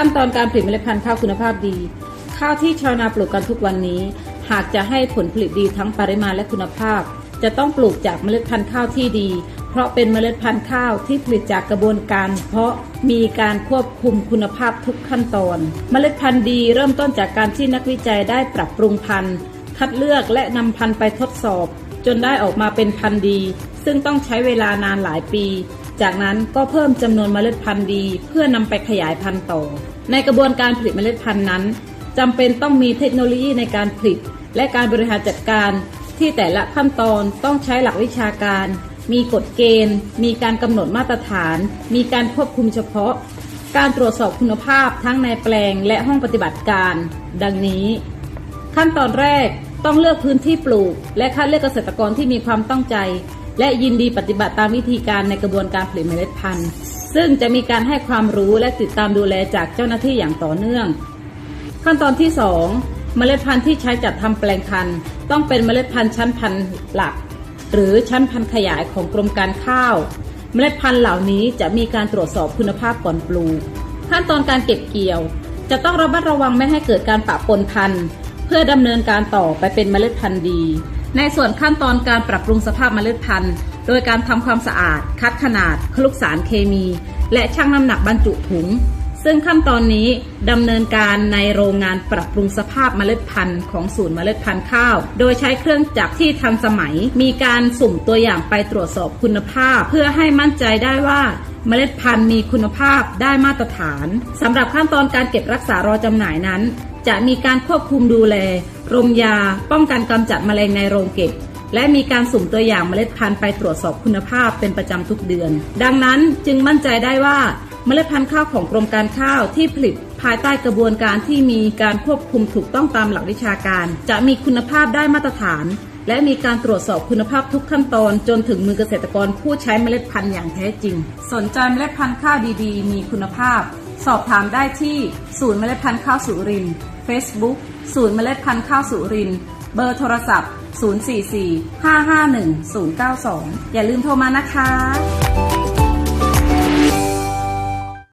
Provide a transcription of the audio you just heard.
ขั้นตอนการผลิตเมล็ดพันธุ์ข้าวคุณภาพดี ข้าวที่ชาวนาปลูกกันทุกวันนี้ หากจะให้ผลผลิตดีทั้งปริมาณและคุณภาพ จะต้องปลูกจากเมล็ดพันธุ์ข้าวที่ดี เพราะเป็นเมล็ดพันธุ์ข้าวที่ผลิตจากกระบวนการ เพราะมีการควบคุมคุณภาพทุกขั้นตอน เมล็ดพันธุ์ดีเริ่มต้นจากการที่นักวิจัยได้ปรับปรุงพันธุ์ คัดเลือกและนำพันธุ์ไปทดสอบ จนได้ออกมาเป็นพันธุ์ดี ซึ่งต้องใช้เวลานานหลายปี จากนั้นก็เพิ่มจำนวนเมล็ดพันธุ์ดี เพื่อนำไปขยายพันธุ์ต่อ ในกระบวนการผลิตเมล็ดพันธุ์นั้นจำเป็นต้องมีเทคโนโลยีในการผลิต และการบริหารจัดการที่แต่ละขั้นตอนต้องใช้หลักวิชาการ มีกฎเกณฑ์ มีการกำหนดมาตรฐาน มีการควบคุมเฉพาะ การตรวจสอบคุณภาพทั้งในแปลงและห้องปฏิบัติการ ดังนี้ ขั้นตอนแรกต้องเลือกพื้นที่ปลูก และคัดเลือกเกษตรกรที่มีความต้องใจ และยินดีปฏิบัติตามวิธีการในกระบวนการผลิตเมล็ดพันธุ์ ซึ่งจะมีการให้ความรู้และติดตามดูแลจากเจ้าหน้าที่อย่างต่อเนื่อง ขั้นตอนที่ 2 เมล็ดพันธุ์ที่ใช้จัดทำแปลงพันธุ์ ต้องเป็นเมล็ดพันธุ์ชั้นพันธุ์หลัก หรือชั้นพันธุ์ขยายของกรมการข้าว เมล็ดพันธุ์เหล่านี้จะมีการตรวจสอบคุณภาพก่อนปลูก ขั้นตอนการเก็บเกี่ยว จะต้องระมัดระวังไม่ให้เกิดการปะปนพันธุ์ เพื่อดำเนินการต่อไปเป็นเมล็ดพันธุ์ดี ในส่วนขั้นตอนการปรับปรุงสภาพเมล็ดพันธุ์ โดยการทำความสะอาด คัดขนาด คลุกสารเคมี และชั่งน้ำหนักบรรจุถุง ซึ่งขั้นตอนนี้ดำเนินการในโรงงานปรับปรุงสภาพเมล็ดพันธุ์ของศูนย์เมล็ดพันธุ์ข้าว โดยใช้เครื่องจักรที่ทันสมัย มีการสุ่มตัวอย่างไปตรวจสอบคุณภาพ เพื่อให้มั่นใจได้ว่า เมล็ดพันธุ์มีคุณภาพได้มาตรฐานสำหรับขั้นตอนการเก็บรักษารอจำหน่ายนั้น จะมีการควบคุมดูแลรมยา ป้องกันกำจัดแมลงในโรงเก็บ และมีการสุ่มตัวอย่างเมล็ดพันธุ์ไปตรวจสอบคุณภาพเป็นประจำทุกเดือน ดังนั้นจึงมั่นใจได้ว่าเมล็ดพันธุ์ข้าวของกรมการข้าวที่ผลิตภายใต้กระบวนการที่มีการควบคุมถูกต้องตามหลักวิชาการ จะมีคุณภาพได้มาตรฐานและมีการตรวจสอบคุณภาพทุกขั้นตอนจนถึงมือเกษตรกรผู้ใช้เมล็ดพันธุ์อย่างแท้จริง สนใจเมล็ดพันธุ์ข้าวดีๆ มีคุณภาพ สอบถามได้ที่ศูนย์เมล็ดพันธุ์ข้าวสุรินทร์ Facebook ศูนย์เมล็ดพันธุ์ข้าวสุรินทร์เบอร์โทรศัพท์ 044 551 092 อย่าลืมโทรมานะคะ